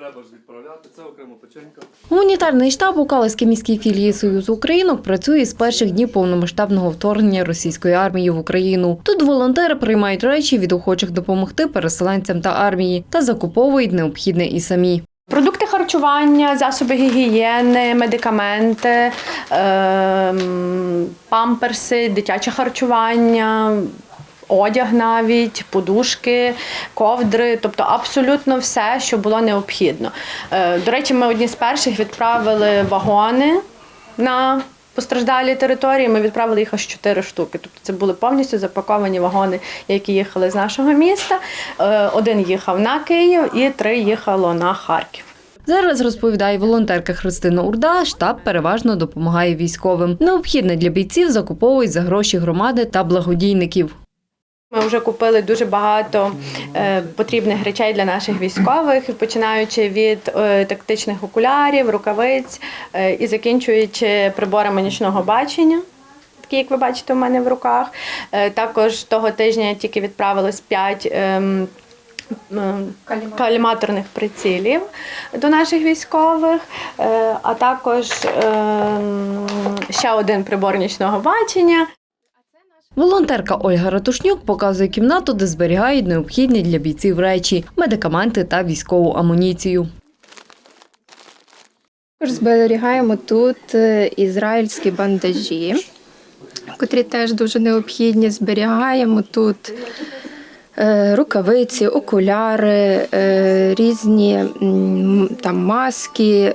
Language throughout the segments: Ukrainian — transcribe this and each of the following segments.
треба ж відправляти, це окрема печенька. Гуманітарний штаб у Калиській міській філії Союзу Українок працює з перших днів повномасштабного вторгнення російської армії в Україну. Тут волонтери приймають речі від охочих допомогти переселенцям та армії та закуповують необхідне і самі. Продукти харчування, засоби гігієни, медикаменти, ем, памперси, дитяче харчування, одяг навіть, подушки, ковдри, тобто абсолютно все, що було необхідно. Е, До речі, ми одні з перших відправили вагони на постраждалі території. Ми відправили їх аж чотири штуки. Тобто це були повністю запаковані вагони, які їхали з нашого міста. Е, Один їхав на Київ і три їхало на Харків. Зараз розповідає волонтерка Христина Урда. Штаб переважно допомагає військовим. Необхідне для бійців закуповують за гроші громади та благодійників. Ми вже купили дуже багато е, потрібних речей для наших військових, починаючи від е, тактичних окулярів, рукавиць е, і закінчуючи приборами нічного бачення. Такі, як ви бачите, у мене в руках. Також того тижня тільки відправилось 5 ем, ем, каліматорних прицілів до наших військових, а також ем, ще один прибор нічного бачення. Волонтерка Ольга Ратушнюк показує кімнату, де зберігають необхідні для бійців речі, медикаменти та військову амуніцію. Зберігаємо тут е, ізраїльські бандажі, котрі теж дуже необхідні. Зберігаємо тут е, рукавиці, окуляри, е, різні там маски,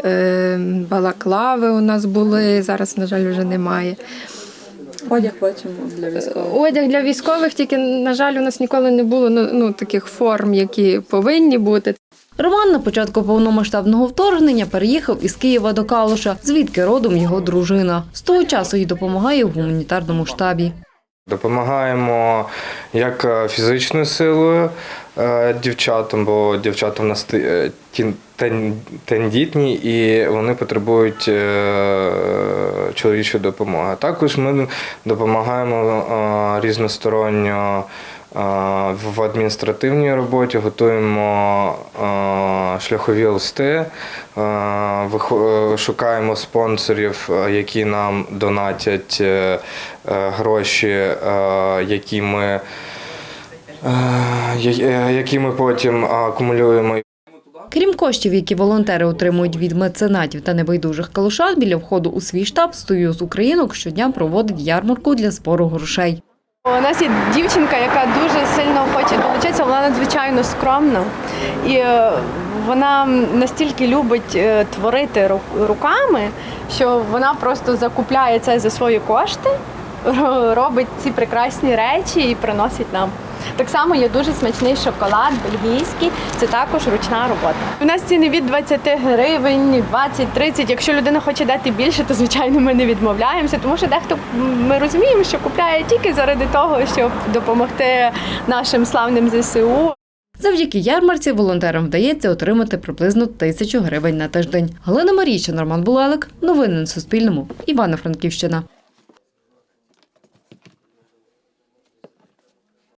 балаклави у нас були. Зараз, на жаль, вже немає. Одяг бачимо для військових. Одяг для військових, тільки, на жаль, у нас ніколи не було ну, ну, таких форм, які повинні бути. Роман на початку повномасштабного вторгнення переїхав із Києва до Калуша, звідки родом його дружина. З того часу їй допомагає в гуманітарному штабі. Допомагаємо як е, фізичною силою е, дівчатам, бо дівчата в нас е, тендітні і вони потребують чоловічої допомоги. Також ми допомагаємо різносторонньо в адміністративній роботі, готуємо шляхові листи, е, шукаємо спонсорів, е, які нам донатять е, гроші, які ми, які ми потім акумулюємо Крім коштів, які волонтери отримують від меценатів та небайдужих калушан, біля входу у свій штаб Союз Українок щодня проводить ярмарку для збору грошей. У нас є дівчинка, яка дуже сильно хоче долучитися, вона надзвичайно скромна. І е, вона настільки любить е, творити ру- руками, що вона просто закупляє це за свої кошти, робить ці прекрасні речі і приносить нам. Так само є дуже смачний шоколад, бельгійський, це також ручна робота. У нас ціни від 20 гривень, 20-30. Якщо людина хоче дати більше, то звичайно ми не відмовляємося, тому що дехто ми розуміємо, що купляє тільки заради того, щоб допомогти нашим славним ЗСУ. Завдяки ярмарці волонтерам вдається отримати приблизно тисячу гривень на тиждень. Галина Марійчина, Роман Булелик. Новини на Суспільному. Івано-Франківщина.